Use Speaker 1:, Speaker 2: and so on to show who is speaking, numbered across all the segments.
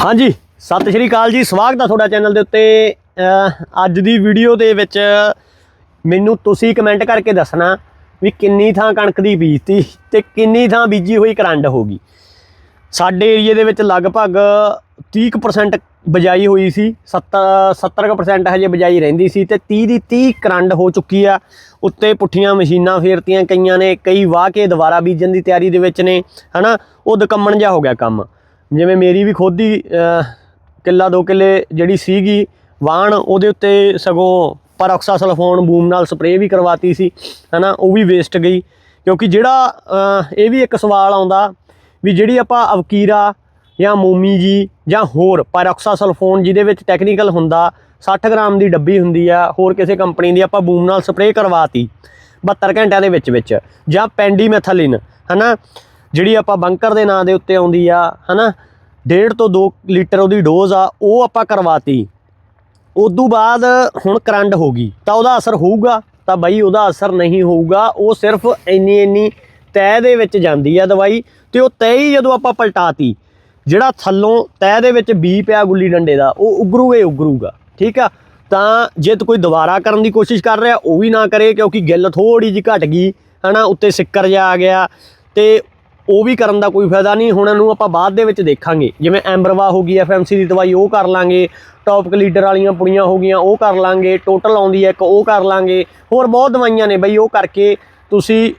Speaker 1: ਹਾਂਜੀ, ਸਤਿ ਸ਼੍ਰੀ ਅਕਾਲ ਜੀ, ਸਵਾਗਤ ਹੈ ਤੁਹਾਡਾ ਚੈਨਲ ਦੇ ਉੱਤੇ। ਅੱਜ ਦੀ ਵੀਡੀਓ ਦੇ ਵਿੱਚ ਮੈਨੂੰ ਤੁਸੀਂ ਕਮੈਂਟ ਕਰਕੇ ਦੱਸਣਾ ਵੀ ਕਿੰਨੀ ਥਾਂ ਕਣਕ ਦੀ ਬੀਜਤੀ ਤੇ ਕਿੰਨੀ ਥਾਂ ਬੀਜੀ ਹੋਈ ਕਰੰਡ ਹੋਗੀ ਸਾਡੇ ਏਰੀਏ ਦੇ ਵਿੱਚ ਲਗਭਗ 30% ਬਜਾਈ ਹੋਈ ਸੀ 70 70% ਹਜੇ ਬਜਾਈ ਰਹਿੰਦੀ ਸੀ ਤੇ 30 ਦੀ 30 ਕਰੰਡ ਹੋ ਚੁੱਕੀ ਆ। ਉੱਤੇ ਪੁੱਠੀਆਂ ਮਸ਼ੀਨਾਂ ਫੇਰਤੀਆਂ ਕਈਆਂ ਨੇ, ਕਈ ਵਾਹ ਕੇ ਦੁਬਾਰਾ ਬੀਜਣ ਦੀ ਤਿਆਰੀ ਦੇ ਵਿੱਚ ਨੇ, ਹਨਾ? ਉਹ ਦਕੰਮਣ ਜਿਹਾ ਹੋ ਗਿਆ ਕੰਮ। ਜਿਵੇਂ ਮੇਰੀ ਵੀ ਖੁਦ ਦੀ ਕਿੱਲਾ ਦੋ ਕਿੱਲੇ ਜਿਹੜੀ ਸੀਗੀ ਵਾਹਣ, ਉਹਦੇ ਉੱਤੇ ਸਗੋਂ ਪਰਆਕਸਾਸਲਫੋਨ ਬੂਮ ਨਾਲ ਸਪਰੇਅ ਵੀ ਕਰਵਾਤੀ ਸੀ, ਹਨਾ, ਉਹ ਵੀ ਵੇਸਟ ਗਈ। ਕਿਉਂਕਿ ਜਿਹੜਾ ਇਹ ਵੀ ਇੱਕ ਸਵਾਲ ਆਉਂਦਾ ਵੀ ਜਿਹੜੀ ਆਪਾਂ ਅਵਕੀਰਾ ਜਾਂ ਮੋਮੀ ਜੀ ਜਾਂ ਹੋਰ ਪੈਰੋਕਸਾਸਲਫੋਨ ਜਿਹਦੇ ਵਿੱਚ ਟੈਕਨੀਕਲ ਹੁੰਦਾ 60 ਗ੍ਰਾਮ ਦੀ ਡੱਬੀ ਹੁੰਦੀ ਆ, ਹੋਰ ਕਿਸੇ ਕੰਪਨੀ ਦੀ ਆਪਾਂ ਬੂਮ ਨਾਲ ਸਪਰੇਅ ਕਰਵਾਤੀ 72 ਘੰਟਿਆਂ ਦੇ ਵਿੱਚ ਵਿੱਚ, ਜਾਂ ਪੈਂਡੀਮੈਥਲਿਨ ਹਨਾ, ਜਿਹੜੀ ਆਪਾਂ ਬੰਕਰ ਦੇ ਨਾਂ ਦੇ ਉੱਤੇ ਆਉਂਦੀ ਆ, ਹਨਾ ਡੇਢ ਤੋਂ 2 ਲੀਟਰ ਉਹਦੀ ਡੋਜ਼ ਆ, ਉਹ ਆਪਾਂ ਕਰਵਾਤੀ। ਉਦੋਂ ਬਾਅਦ ਹੁਣ ਕਰੰਟ ਹੋ ਗਈ। ਤਾਂ ਉਹਦਾ ਅਸਰ ਹੋਊਗਾ, ਤਾਂ ਬਾਈ ਉਹਦਾ ਅਸਰ ਨਹੀਂ ਹੋਊਗਾ, ਉਹ ਸਿਰਫ ਇੰਨੀ ਇੰਨੀ ਤਹਿ ਦੇ ਵਿੱਚ ਜਾਂਦੀ ਆ ਦਵਾਈ ਤੇ ਉਹ ਤਹਿ ਹੀ ਜਦੋਂ ਆਪਾਂ ਪਲਟਾਤੀ, ਜਿਹੜਾ ਥੱਲੋਂ ਤਹਿ ਦੇ ਵਿੱਚ ਬੀ ਪਿਆ ਗੁੱਲੀ ਡੰਡੇ ਦਾ, ਉਹ ਉਗਰੂਗਾ ਹੀ ਉਗਰੂਗਾ, ਠੀਕ ਆ? ਤਾਂ ਜੇ ਕੋਈ ਦੁਬਾਰਾ ਕਰਨ ਦੀ ਕੋਸ਼ਿਸ਼ ਕਰ ਰਿਹਾ, ਉਹ ਵੀ ਨਾ ਕਰੇ ਕਿਉਂਕਿ ਗਿੱਲ ਥੋੜੀ ਜਿਹੀ ਘਟ ਗਈ, ਹਨਾ? ਉੱਤੇ ਸਿੱਕਰ ਜਾ ਆ ਗਿਆ ਤੇ ਉਹ ਵੀ ਕਰਨ ਦਾ ਕੋਈ ਫਾਇਦਾ ਨਹੀਂ। ਹੁਣ ਇਹਨੂੰ ਆਪਾਂ ਬਾਅਦ ਦੇ ਵਿੱਚ ਦੇਖਾਂਗੇ। ਜਿਵੇਂ ਐਂਬਰਵਾ ਹੋ ਗਈ ਐਫਐਮਸੀ ਦੀ ਦਵਾਈ ਉਹ ਕਰ ਲਾਂਗੇ। ਟੌਪਿਕ ਲੀਡਰ ਵਾਲੀਆਂ ਪੁੜੀਆਂ ਹੋ ਗਈਆਂ, ਉਹ ਕਰ ਲਾਂਗੇ। ਟੋਟਲ ਆਉਂਦੀ ਹੈ ਇੱਕ, ਉਹ ਕਰ ਲਾਂਗੇ। ਹੋਰ ਬਹੁਤ ਦਵਾਈਆਂ ਨੇ ਬਈ, ਉਹ ਕਰਕੇ ਤੁਸੀਂ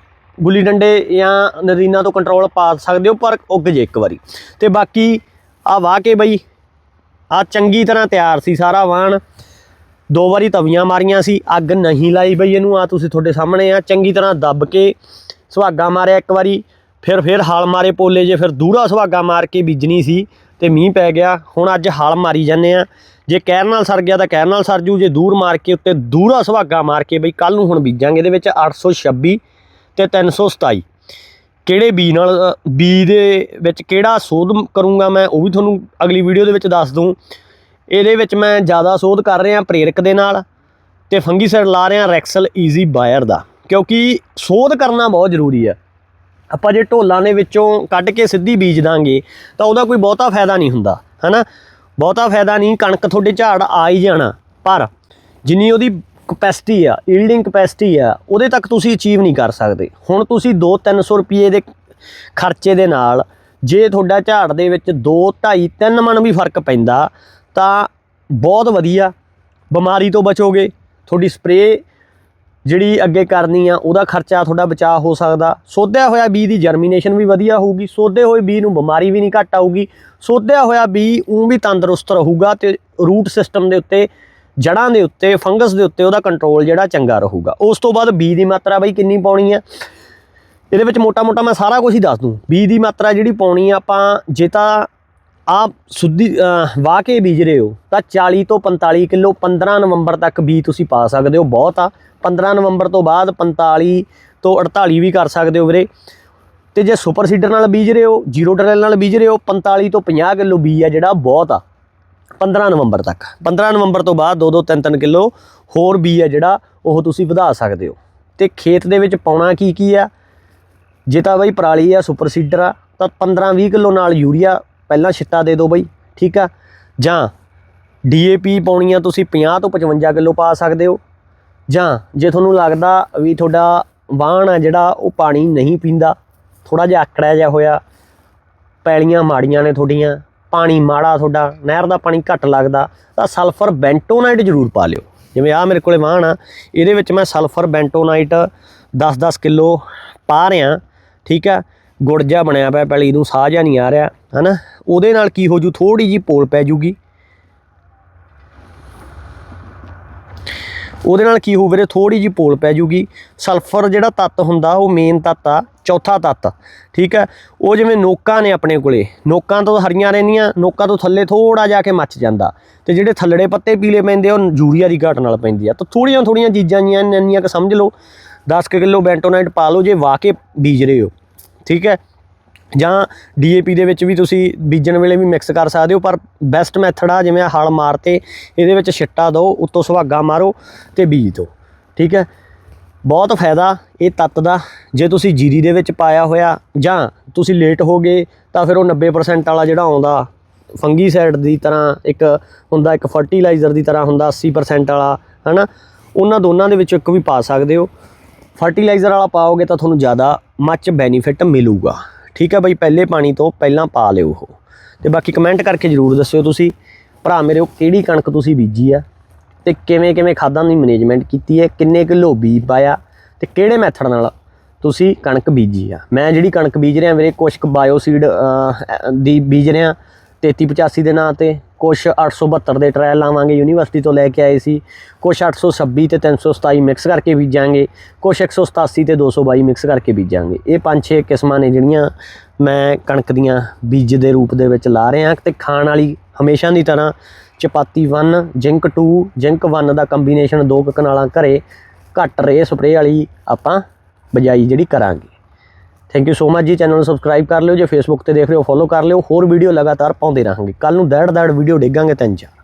Speaker 1: ਗੁੱਲੀ ਡੰਡੇ ਜਾਂ ਨਦੀਨਾ ਤੋਂ ਕੰਟਰੋਲ ਪਾ ਸਕਦੇ ਹੋ, ਪਰ ਉੱਗ ਜੇ ਇੱਕ ਵਾਰੀ। ਤੇ ਬਾਕੀ ਆ ਵਾਹ ਕੇ ਬਈ ਆ ਚੰਗੀ ਤਰ੍ਹਾਂ ਤਿਆਰ ਸੀ ਸਾਰਾ ਵਾਹਣ। ਦੋ ਵਾਰੀ ਤਵੀਆਂ ਮਾਰੀਆਂ ਸੀ, ਅੱਗ ਨਹੀਂ ਲਾਈ ਬਈ ਇਹਨੂੰ। ਆ ਤੁਸੀਂ ਤੁਹਾਡੇ ਸਾਹਮਣੇ ਆ, ਚੰਗੀ ਤਰ੍ਹਾਂ ਦੱਬ ਕੇ ਸੁਹਾਗਾ ਮਾਰਿਆ ਇੱਕ ਵਾਰੀ। ਫਿਰ ਫਿਰ ਹਾਲ ਮਾਰੇ ਪੋਲੇ ਜੇ, ਫਿਰ ਦੂਰਾ ਸੁਹਾਗਾ ਮਾਰ ਕੇ ਬੀਜਣੀ ਸੀ ਤੇ ਮੀਂਹ ਪੈ ਗਿਆ। ਹੁਣ ਅੱਜ ਹਾਲ ਮਾਰੀ ਜਾਂਦੇ ਆ। ਜੇ ਕਹਿਰ ਨਾਲ ਸਰ ਗਿਆ ਤਾਂ ਕਹਿਰ ਨਾਲ ਸਰ ਜੂ, ਜੇ ਦੂਰ ਮਾਰ ਕੇ ਉੱਤੇ ਦੂਰਾ ਸੁਹਾਗਾ ਮਾਰ ਕੇ ਬਈ ਕੱਲ ਨੂੰ ਹੁਣ ਬੀਜਾਂਗੇ, ਇਹਦੇ ਵਿੱਚ 826 ਤੇ 327 ਕਿਹੜੇ ਬੀ ਨਾਲ ਬੀ ਦੇ ਵਿੱਚ ਕਿਹੜਾ ਸੋਧ ਕਰੂੰਗਾ ਮੈਂ, ਉਹ ਵੀ ਤੁਹਾਨੂੰ ਅਗਲੀ ਵੀਡੀਓ ਦੇ ਵਿੱਚ ਦੱਸ ਦੂੰ। ਇਹਦੇ ਵਿੱਚ ਮੈਂ ਜ਼ਿਆਦਾ ਸੋਧ ਕਰ ਰਿਹਾ ਪ੍ਰੇਰਕ ਦੇ ਨਾਲ ਤੇ ਫੰਗੀਸਾਈਡ ਲਾ ਰਿਹਾ ਰੈਕਸਲ ਈਜ਼ੀ ਬਾਇਰ ਦਾ। ਕਿਉਂਕਿ ਸੋਧ ਕਰਨਾ ਬਹੁਤ ਜ਼ਰੂਰੀ ਹੈ। ਆਪਾਂ ਜੇ ਢੋਲਾਂ ਦੇ ਵਿੱਚੋਂ ਕੱਢ ਕੇ ਸਿੱਧੀ ਬੀਜ ਦਾਂਗੇ, ਤਾਂ ਉਹਦਾ ਕੋਈ ਬਹੁਤਾ ਫਾਇਦਾ ਨਹੀਂ ਹੁੰਦਾ, ਹਨਾ? ਬਹੁਤਾ ਫਾਇਦਾ ਨਹੀਂ, ਕਣਕ ਤੁਹਾਡੇ ਝਾੜ ਆ ਹੀ ਜਾਣਾ। ਪਰ ਜਿੰਨੀ ਉਹਦੀ ਕਪੈਸਿਟੀ ਆ ਈਲਡਿੰਗ ਕਪੈਸਿਟੀ ਆ, ਉਹਦੇ ਤੱਕ ਤੁਸੀਂ ਅਚੀਵ ਨਹੀਂ ਕਰ ਸਕਦੇ। ਹੁਣ ਤੁਸੀਂ 2-300 ਰੁਪਏ ਦੇ ਖਰਚੇ ਦੇ ਨਾਲ ਜੇ ਤੁਹਾਡਾ ਝਾੜ ਦੇ ਵਿੱਚ 2 2.5 3 ਮਣ ਵੀ ਫ਼ਰਕ ਪੈਂਦਾ, ਤਾਂ ਬਹੁਤ ਵਧੀਆ। ਬਿਮਾਰੀ ਤੋਂ ਬਚੋਗੇ, ਤੁਹਾਡੀ ਸਪਰੇਅ ਜਿਹੜੀ ਅੱਗੇ ਕਰਨੀ ਆ, ਉਹਦਾ ਖਰਚਾ ਤੁਹਾਡਾ ਬਚਾਅ ਹੋ ਸਕਦਾ। ਸੋਧਿਆ ਹੋਇਆ ਬੀ ਦੀ ਜਰਮੀਨੇਸ਼ਨ ਵੀ ਵਧੀਆ ਹੋਊਗੀ, ਸੋਧੇ ਹੋਏ ਬੀ ਨੂੰ ਬਿਮਾਰੀ ਵੀ ਨਹੀਂ ਘੱਟ ਆਊਗੀ। ਸੋਧਿਆ ਹੋਇਆ ਬੀ ਉਹ ਵੀ ਤੰਦਰੁਸਤ ਰਹੂਗਾ ਤੇ ਰੂਟ ਸਿਸਟਮ ਦੇ ਉੱਤੇ, ਜੜਾਂ ਦੇ ਉੱਤੇ ਫੰਗਸ ਦੇ ਉੱਤੇ ਉਹਦਾ ਕੰਟਰੋਲ ਜਿਹੜਾ ਚੰਗਾ ਰਹੂਗਾ। ਉਸ ਤੋਂ ਬਾਅਦ ਬੀ ਦੀ ਮਾਤਰਾ ਬਈ ਕਿੰਨੀ ਪਾਉਣੀ ਹੈ ਇਹਦੇ ਵਿੱਚ ਮੋਟਾ-ਮੋਟਾ ਮੈਂ ਸਾਰਾ ਕੁਝ ਹੀ ਦੱਸ ਦੂੰ। ਬੀ ਦੀ ਮਾਤਰਾ ਜਿਹੜੀ ਪਾਉਣੀ ਆ, ਆਪਾਂ ਜੇ ਤਾਂ ਆਪ ਸੁੱਧੀ ਵਾਹ ਕੇ ਬੀਜ ਰਹੇ ਹੋ, ਤਾਂ 40 ਤੋਂ 45 ਕਿਲੋ 15 ਨਵੰਬਰ ਤੱਕ ਬੀ ਤੁਸੀਂ ਪਾ ਸਕਦੇ ਹੋ, ਬਹੁਤ ਆ। 15 ਨਵੰਬਰ ਤੋਂ ਬਾਅਦ 45 ਤੋਂ 48 ਵੀ ਕਰ ਸਕਦੇ ਹੋ ਵੀਰੇ। ਤੇ ਜੇ ਸੁਪਰ ਸੀਡਰ ਨਾਲ ਬੀਜ ਰਹੇ ਹੋ, ਜ਼ੀਰੋ ਡਰੈਲ ਨਾਲ ਬੀਜ ਰਹੇ ਹੋ 45 ਤੋਂ 50 ਕਿਲੋ ਬੀ ਆ ਜਿਹੜਾ, ਬਹੁਤ ਆ। 15 ਨਵੰਬਰ ਤੱਕ। 15 ਨਵੰਬਰ ਤੋਂ ਬਾਅਦ 2-2 3-3 ਕਿਲੋ ਹੋਰ ਬੀ ਆ ਜਿਹੜਾ, ਉਹ ਤੁਸੀਂ ਵਧਾ ਸਕਦੇ ਹੋ। ਤੇ ਖੇਤ ਦੇ ਵਿੱਚ ਪਾਉਣਾ ਕੀ ਕੀ ਆ? ਜੇ ਤਾਂ ਬਈ ਪਰਾਲੀ ਆ, ਸੁਪਰ ਸੀਡਰ ਆ, ਤਾਂ 15-20 ਕਿਲੋ ਨਾਲ ਯੂਰੀਆ ਪਹਿਲਾਂ ਛਿੱਟਾ ਦੇ ਦਿਓ ਬਈ, ਠੀਕ ਆ? ਜਾਂ ਡੀਏਪੀ ਪਾਉਣੀ ਆ ਤੁਸੀਂ 50 ਤੋਂ 55 ਕਿਲੋ ਪਾ ਸਕਦੇ ਹੋ। ਜਾਂ ਜੇ ਤੁਹਾਨੂੰ ਲੱਗਦਾ ਵੀ ਤੁਹਾਡਾ ਵਾਹਣ ਆ ਜਿਹੜਾ, ਉਹ ਪਾਣੀ ਨਹੀਂ ਪੀਂਦਾ ਥੋੜਾ ਜਿਹਾ ਆਕੜਿਆ ਜਿਹਾ ਹੋਇਆ, ਪੈਲੀਆਂ ਮਾੜੀਆਂ ਨੇ ਤੁਹਾਡੀਆਂ, ਪਾਣੀ ਮਾੜਾ ਤੁਹਾਡਾ, ਨਹਿਰ ਦਾ ਪਾਣੀ ਘੱਟ ਲੱਗਦਾ, ਤਾਂ ਸਲਫਰ ਬੈਂਟੋਨਾਈਟ ਜ਼ਰੂਰ ਪਾ ਲਿਓ। ਜਿਵੇਂ ਆ ਮੇਰੇ ਕੋਲੇ ਵਾਹਣ ਆ, ਇਹਦੇ ਵਿੱਚ ਮੈਂ ਸਲਫਰ ਬੈਂਟੋਨਾਈਟ 10-10 ਕਿਲੋ ਪਾ ਰਿਆਂ ਠੀਕ ਆ? ਗੁੜ ਜਿਹਾ ਬਣਿਆ ਪਿਆ, ਪੈਲੀ ਨੂੰ ਸਾਹ ਜਿਹਾ ਨਹੀਂ ਆ ਰਿਹਾ, ਹਨਾ? ਉਹਦੇ ਨਾਲ ਕੀ ਹੋ ਜੂ ਥੋੜੀ ਜੀ ਪੋਲ ਪੈ ਜੂਗੀ। ਉਹਦੇ ਨਾਲ ਕੀ ਹੋਊ ਵੀਰੇ ਥੋੜੀ ਜੀ ਪੋਲ ਪੈ ਜੂਗੀ। ਸਲਫਰ ਜਿਹੜਾ ਤੱਤ ਹੁੰਦਾ ਉਹ ਮੇਨ ਤੱਤ ਆ ਚੌਥਾ ਤੱਤ ਠੀਕ ਹੈ? ਉਹ ਜਿਵੇਂ ਨੋਕਾਂ ਨੇ ਆਪਣੇ ਕੋਲੇ ਨੋਕਾਂ ਤੋਂ ਹਰੀਆਂ ਰਹਿੰਦੀਆਂ ਨੋਕਾਂ ਤੋਂ ਥੱਲੇ ਥੋੜਾ ਜਾ ਕੇ ਮੱਚ ਜਾਂਦਾ। ਤੇ ਜਿਹੜੇ ਥੱਲੜੇ ਪੱਤੇ ਪੀਲੇ ਪੈਂਦੇ ਆ, ਉਹ ਯੂਰੀਆ ਦੀ ਘਾਟ ਨਾਲ ਪੈਂਦੀ ਆ। ਤਾਂ ਥੋੜੀਆਂ ਥੋੜੀਆਂ ਚੀਜ਼ਾਂ ਜੀਆਂ ਇੰਨੀਆਂ ਕਿ ਸਮਝ ਲਓ। 10 ਕੁ ਕਿਲੋ ਬੈਂਟੋਨਾਈਟ ਪਾ ਲਓ ਜੇ ਵਾਹ ਕੇ ਬੀਜ ਰਹੇ ਹੋ ਠੀਕ ਹੈ? ਜਾਂ ਡੀਏਪੀ ਦੇ ਵਿੱਚ ਵੀ ਤੁਸੀਂ ਬੀਜਣ ਵੇਲੇ ਵੀ ਮਿਕਸ ਕਰ ਸਕਦੇ ਹੋ, ਪਰ ਬੈਸਟ ਮੈਥਡ ਆ, ਜਿਵੇਂ ਆਹ ਹਲ ਮਾਰਤੇ, ਇਹਦੇ ਵਿੱਚ ਛਿੱਟਾ ਦਿਓ ਉੱਤੋਂ ਸੁਹਾਗਾ ਮਾਰੋ ਤੇ ਬੀਜ ਦਿਓ ਠੀਕ ਹੈ? ਬਹੁਤ ਫਾਇਦਾ ਇਹ ਤੱਤ ਦਾ, ਜੇ ਤੁਸੀਂ ਜੀਰੀ ਦੇ ਵਿੱਚ ਪਾਇਆ ਹੋਇਆ, ਜਾਂ ਤੁਸੀਂ ਲੇਟ ਹੋ ਗਏ, ਤਾਂ ਫਿਰ ਉਹ 90% ਵਾਲਾ ਜਿਹੜਾ ਆਉਂਦਾ ਫੰਗੀਸਾਈਡ ਦੀ ਤਰ੍ਹਾਂ ਇੱਕ ਹੁੰਦਾ, ਇੱਕ ਫਰਟੀਲਾਈਜ਼ਰ ਦੀ ਤਰ੍ਹਾਂ ਹੁੰਦਾ 80% ਵਾਲਾ, ਹਨਾ? ਉਹਨਾਂ ਦੋਨਾਂ ਦੇ ਵਿੱਚੋਂ ਇੱਕ ਵੀ ਪਾ ਸਕਦੇ ਹੋ। ਫਰਟੀਲਾਈਜ਼ਰ ਵਾਲਾ ਪਾਓਗੇ ਤਾਂ ਤੁਹਾਨੂੰ ਜ਼ਿਆਦਾ ਮੱਚ ਬੈਨੀਫਿਟ ਮਿਲੂਗਾ। ਠੀਕ ਹੈ ਬਾਈ, ਪਹਿਲੇ ਪਾਣੀ ਤੋਂ ਪਹਿਲਾਂ ਪਾ ਲਿਓ ਉਹ। ਤੇ ਬਾਕੀ ਕਮੈਂਟ ਕਰਕੇ ਜਰੂਰ ਦੱਸਿਓ ਤੁਸੀਂ, ਭਰਾ ਮੇਰੇ, ਉਹ ਕਿਹੜੀ ਕਣਕ ਤੁਸੀਂ ਬੀਜੀ ਆ ਤੇ ਕਿਵੇਂ ਕਿਵੇਂ ਖਾਦਾਂ ਦੀ ਮੈਨੇਜਮੈਂਟ ਕੀਤੀ ਹੈ, ਕਿੰਨੇ ਕਿਲੋ ਬੀਜ ਪਾਇਆ ਤੇ ਕਿਹੜੇ ਮੈਥਡ ਨਾਲ ਤੁਸੀਂ ਕਣਕ ਬੀਜੀ ਆ। ਮੈਂ ਜਿਹੜੀ ਕਣਕ ਬੀਜ ਰਿਹਾ ਮੇਰੇ ਕੁਛ ਕੁ ਬਾਇਓਸੀਡ ਦੀ ਬੀਜ ਰਿਹਾ 3385 ਦੇ ਨਾਂ ਤੇ ਕੁਛ 872 ਦੇ ਟਰਾਇਲ ਲਾਵਾਂਗੇ। ਯੂਨੀਵਰਸਿਟੀ ਤੋਂ ਲੈ ਕੇ ਆਏ ਸੀ। ਕੁਛ 826 ਤੇ 327 ਮਿਕਸ ਕਰਕੇ ਬੀਜਾਂਗੇ। ਕੁਛ 187 ਤੇ 222 ਮਿਕਸ ਕਰਕੇ ਬੀਜਾਂਗੇ। ਇਹ ਪੰਜ ਛੇ ਕਿਸਮਾਂ ਨੇ ਜਿਹੜੀਆਂ ਮੈਂ ਕਣਕ ਦੀਆਂ ਬੀਜ ਦੇ ਰੂਪ ਦੇ ਵਿੱਚ ਲਾ ਰਿਹਾ। ਤੇ ਖਾਣ ਵਾਲੀ ਹਮੇਸ਼ਾ ਦੀ ਤਰ੍ਹਾਂ ਚਪਾਤੀ 1 ਜਿੰਕ 2 ਜਿੰਕ 1 ਦਾ ਕੰਬੀਨੇਸ਼ਨ ਦੋ ਕੁ ਕਨਾਲਾਂ ਘਰੇ ਘੱਟ ਰੇ ਸਪਰੇਅ ਵਾਲੀ ਆਪਾਂ ਬਜਾਈ ਜਿਹੜੀ ਕਰਾਂਗੇ। Thank you so much ji channel ਨੂੰ ਸਬਸਕ੍ਰਾਈਬ ਕਰ ਲਿਓ, ਜੇ ਫੇਸਬੁੱਕ ਤੇ ਦੇਖ ਰਹੇ ਹੋ ਫੋਲੋ ਕਰ ਲਿਓ, ਹੋਰ ਵੀਡੀਓ ਲਗਾਤਾਰ ਪਾਉਂਦੇ ਰਹਾਂਗੇ। ਕੱਲ ਨੂੰ ਦੜ ਦੜ ਵੀਡੀਓ ਡੇਗਾਂਗੇ ਤਿੰਨ ਚਾਰ।